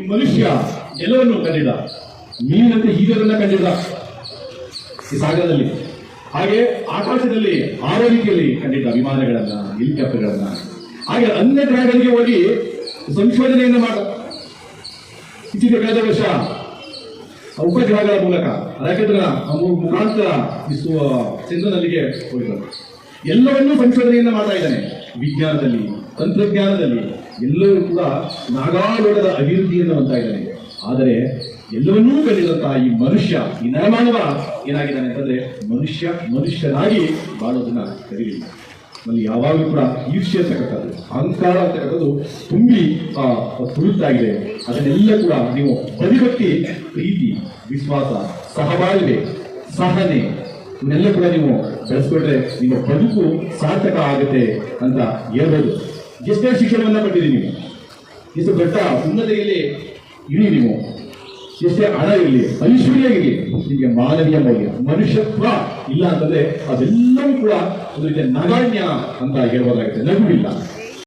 ಈ ಮನುಷ್ಯ ಎಲ್ಲವನ್ನು ಕಂಡಿದ್ದ ಮೀನಂತೆ ಈಗರನ್ನ ಕಂಡಿಲ್ಲ ಈ ಸಾಗರದಲ್ಲಿ. ಹಾಗೆ ಆಕಾಶದಲ್ಲಿ ಆರೋಗ್ಯದಲ್ಲಿ ಕಂಡಿದ್ದ ವಿಮಾನಗಳನ್ನ, ಹೆಲಿಕಾಪ್ಟರ್ಗಳನ್ನ. ಹಾಗೆ ಅನ್ಯ ಗ್ರಹಗಳಿಗೆ ಹೋಗಿ ಸಂಶೋಧನೆಯನ್ನು ಮಾಡ. ಇತ್ತೀಚೆಗೆ ಕಳೆದ ವರ್ಷ ಉಪಗ್ರಹಗಳ ಮೂಲಕ, ರಾಕೆಟ್ಗಳ ಮುಖಾಂತರ ಚಂದ್ರನಲ್ಲಿಗೆ ಹೋಗಿದ್ದಾರೆ ಎಲ್ಲವನ್ನೂ ಸಂಶೋಧನೆಯನ್ನ ಮಾಡ್ತಾ ಇದ್ದಾನೆ. ವಿಜ್ಞಾನದಲ್ಲಿ ತಂತ್ರಜ್ಞಾನದಲ್ಲಿ ಎಲ್ಲವೂ ಕೂಡ ನಾಗಾಲೋಡದ ಅಭಿವೃದ್ಧಿಯನ್ನು ಅಂತ ಆದರೆ ಎಲ್ಲವನ್ನೂ ಕಲಿದಂತಹ ಈ ಮನುಷ್ಯ, ಈ ನರಮಾನವ ಏನಾಗಿದ್ದಾನೆ ಅಂತಂದ್ರೆ ಮನುಷ್ಯ ಮನುಷ್ಯನಾಗಿ ಬಾಳೋದನ್ನ ಕಲಿಯಲಿಲ್ಲ ಅಲ್ಲಿ ಯಾವಾಗಲೂ ಕೂಡ ಈರ್ಷ್ಯ ಅಂತಕ್ಕಂಥದ್ದು ಅಹಂಕಾರ ಅಂತಕ್ಕಂಥದ್ದು ತುಂಬಿ ತುಳುತ್ತಾ ಅದನ್ನೆಲ್ಲ ಕೂಡ ನೀವು ಬದಿಗೊತ್ತಿ ಪ್ರೀತಿ, ವಿಶ್ವಾಸ, ಸಹಬಾಳ್ವೆ, ಸಹನೆ, ಇವನ್ನೆಲ್ಲ ಕೂಡ ನೀವು ಬೆಳೆಸ್ಕೊಂಡ್ರೆ ನಿಮ್ಮ ಬದುಕು ಸಾರ್ಥಕ ಆಗುತ್ತೆ ಅಂತ ಹೇಳ್ಬೋದು. ಎಷ್ಟೇ ಶಿಕ್ಷಣವನ್ನ ಪಟ್ಟಿದ್ದೀರಿ ನೀವು. ಎಷ್ಟು ದೊಡ್ಡ ಉನ್ನತೆಯಲ್ಲಿ ಇಳಿ ನೀವು. ಎಷ್ಟೇ ಹಣ ಇರಲಿ ಐಶ್ವರ್ಯ ಇರಲಿ, ನಿಮಗೆ ಮಾನವೀಯ ಮೌಲ್ಯ, ಮನುಷ್ಯತ್ವ ಇಲ್ಲ ಅಂತಂದ್ರೆ ಅದೆಲ್ಲವೂ ಕೂಡ ಒಂದು ರೀತಿಯ ನಗಾಣ್ಯ ಅಂತ ಹೇಳ್ಬೋದಾಗುತ್ತೆ ಇಲ್ಲ